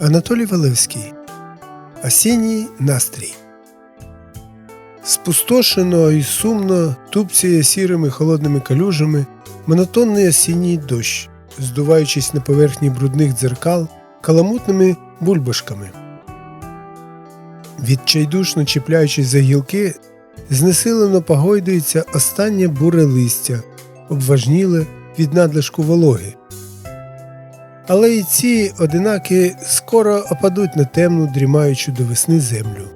Анатолій Валевський Осінній настрій. Спустошено і сумно тупціє сірими холодними калюжами монотонний осінній дощ, здуваючись на поверхні брудних дзеркал каламутними бульбашками. Відчайдушно чіпляючись за гілки, знесилено погойдується останнє буре листя, обважніле від надлишку вологи. Але й ці одинаки скоро опадуть на темну, дрімаючу до весни землю.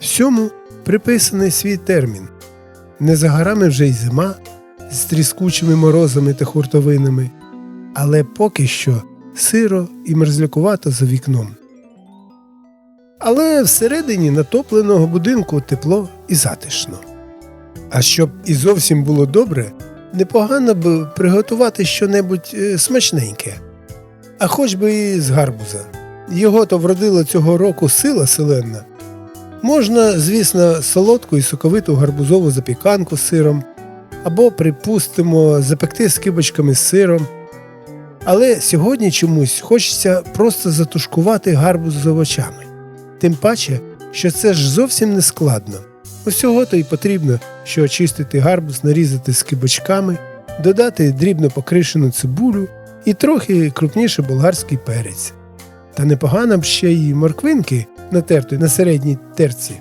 Всьому приписаний свій термін. Не за горами вже й зима з тріскучими морозами та хуртовинами, але поки що сиро і мерзлякувато за вікном. Але всередині натопленого будинку тепло і затишно. А щоб і зовсім було добре, непогано б приготувати щонебудь е, смачненьке а хоч би і з гарбуза. Його то вродила цього року сила селенна. Можна, звісно, солодку і соковиту гарбузову запіканку з сиром, або, припустимо, запекти з кибочками з сиром. Але сьогодні чомусь хочеться просто затушкувати гарбуз з овочами. Тим паче, що це ж зовсім не складно. Усього то й потрібно, що очистити гарбуз, нарізати з кибочками, додати дрібно покришену цибулю і трохи крупніше болгарський перець. Та непогано б ще й морквинки натертої на середній терці,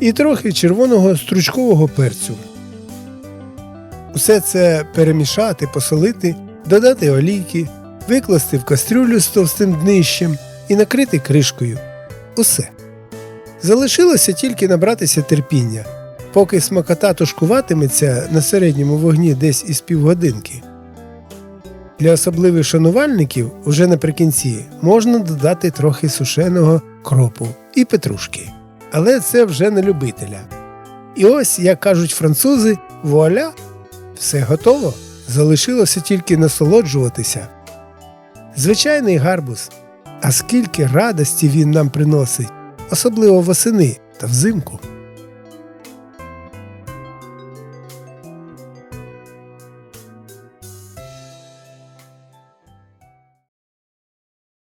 і трохи червоного стручкового перцю. Усе це перемішати, посолити, додати олійки, викласти в кастрюлю з товстим днищем і накрити кришкою. Усе. Залишилося тільки набратися терпіння, поки смакота тушкуватиметься на середньому вогні десь із півгодинки. Для особливих шанувальників уже наприкінці можна додати трохи сушеного кропу і петрушки. Але це вже на любителя. І ось, як кажуть французи, вуаля, все готово. Залишилося тільки насолоджуватися. Звичайний гарбуз. А скільки радості він нам приносить, особливо восени та взимку.